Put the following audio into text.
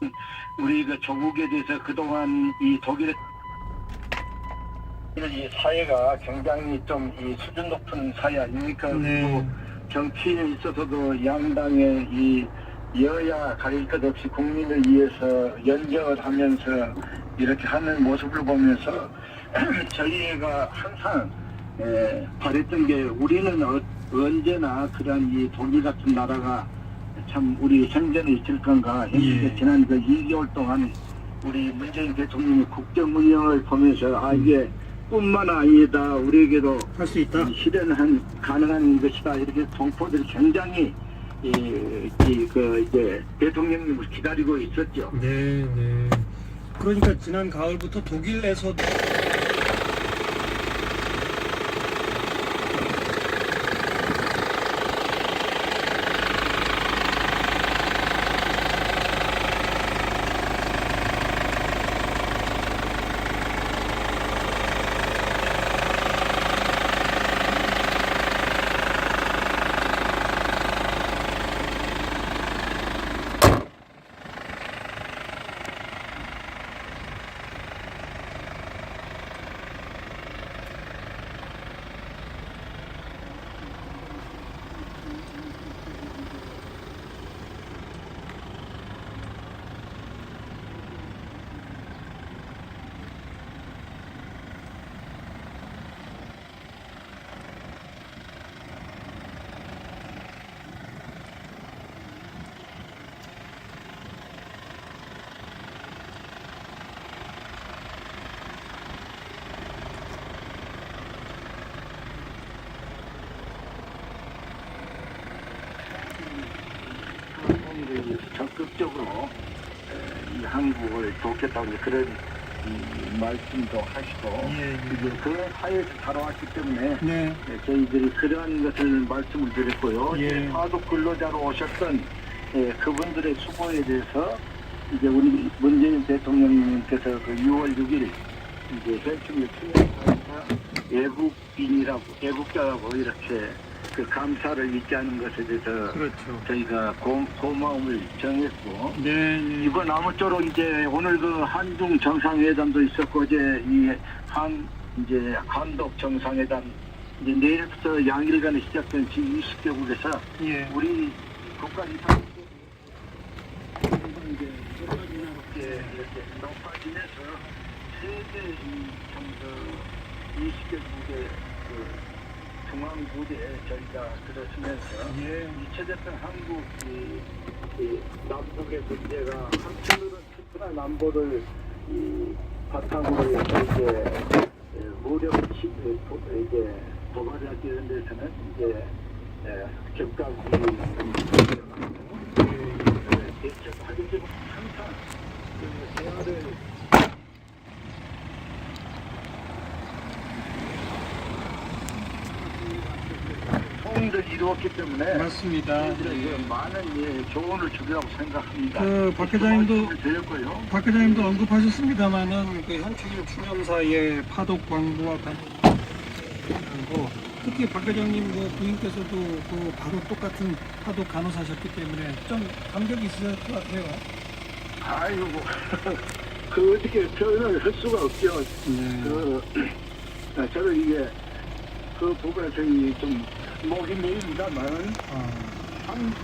우리 그 조국에 대해서 그동안 이 독일의 이 사회가 굉장히 좀 이 수준 높은 사회 아닙니까? 네. 정치인에 있어서도 양당의 이 여야 가릴 것 없이 국민을 위해서 연정을 하면서 이렇게 하는 모습을 보면서 저희가 항상 에, 바랬던 게 우리는 어, 언제나 그런 이 독일 같은 나라가 참 우리 생전에 있을 건가 했는데 예. 지난 그 2개월 동안 우리 문재인 대통령의 국정 운영을 보면서 아 이게 뿐만 아니다 우리에게도 할 수 있다. 실현한 가능한 것이다 이렇게 동포들이 굉장히 이, 이, 그 이제 대통령님을 기다리고 있었죠. 네, 네. 그러니까 지난 가을부터 독일에서도 사람들이 적극적으로 에, 이 한국을 돕겠다고 그런 이 말씀도 하시고 예, 예. 이제 그 사회에서 살아왔기 때문에 네, 예, 저희들이 그러한 것을 말씀을 드렸고요. 예. 파독 근로자로 오셨던 예, 그분들의 수고에 대해서 이제 우리 문재인 대통령님께서 그 6월 6일 이제 현충일 추념사에서 애국인이라고 애국자라고 이렇게 그 감사를 잊지 않은 것에 대해서 그렇죠. 저희가 고, 고마움을 정했고 네, 네. 이번 아무쪼록 이제 오늘 그 한중 정상회담도 있었고 이제 이 한 이제 한독 정상회담 이제 내일부터 양일간에 시작된 지20개국에서 예. 우리 국가 이상 이제 이렇게 이렇게 높아지면서 세계 이참그 20개국의 그 중앙 무대에 저희가 들어서면서 예. 잊혀졌던 한국 이, 이 남북의 문제가 한편으로는 특별한 남보를 이 바탕으로 해서 이제 에, 무력 치 도- 이제 도발하기 이런 데서는 이제 에, 격가기 대처하기 항상 그 대화를 통일을 이루었기 때문에 맞습니다. 저희들에게 많은 예, 조언을 주리라고 생각합니다. 그, 박 드렸고요. 박 회장님도 언급하셨습니다만은 그 현충일 추념사의 파독 광부와 관련하고 특히 박 회장님 뭐 부인께서도 그 바로 똑같은 파독 간호사셨기 때문에 좀 감격이 있으실 것 같아요. 아이고, 그 어떻게 표현을 할 수가 없죠. 네. 그, 아, 저는 이게 그 부분에 저희 좀 목이 메입니다만 아, 한